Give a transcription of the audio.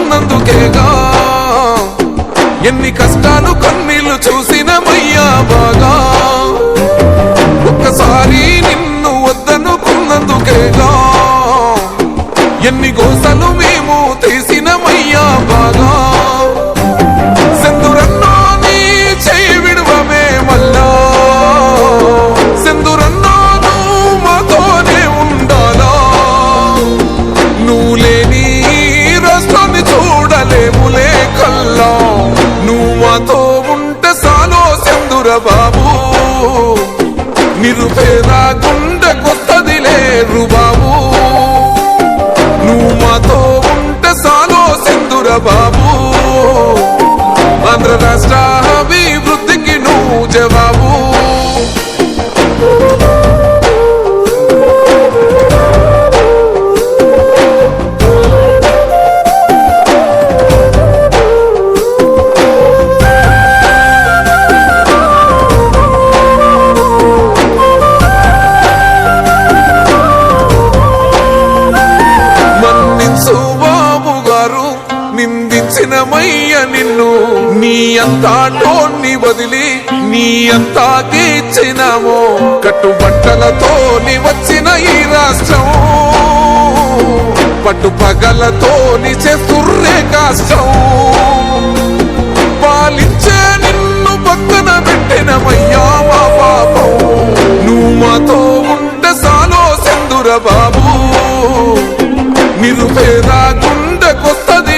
ఉన్నందుకేగా? ఎన్ని కష్టాలు కన్నీళ్ళు చూసిన మయ్యా బాగా? ఒక్కసారి నిన్ను వద్దనుకున్నందుకేగా? ఎన్ని గోసలు చూడలేములే కల్లా? నువ్వు మాతో ఉంటే సాలో సెందుర బాబు. నిరుపేద గుండె కొత్తది లేరు బాబు. నువ్వు మాతో ఉంటే సాలో సెందుర బాబు. ఆంధ్ర రాష్ట్ర దినమయ్య నిన్ను. నీ అంతాటోన్ని వదిలి నీ అంతా ఇచ్చినామో కట్టుబట్టలతో వచ్చిన ఈ రాష్ట్రం. పట్టుపగలతో నీ చేస్తుర్రే కాష్టం. పాలించే నిన్ను పక్కన పెట్టినమయ్యా మా పాపం. నువ్వు మాతో ఉండ సాలో సింధుర బాబు. నిరుపేదా గుండె కొత్తది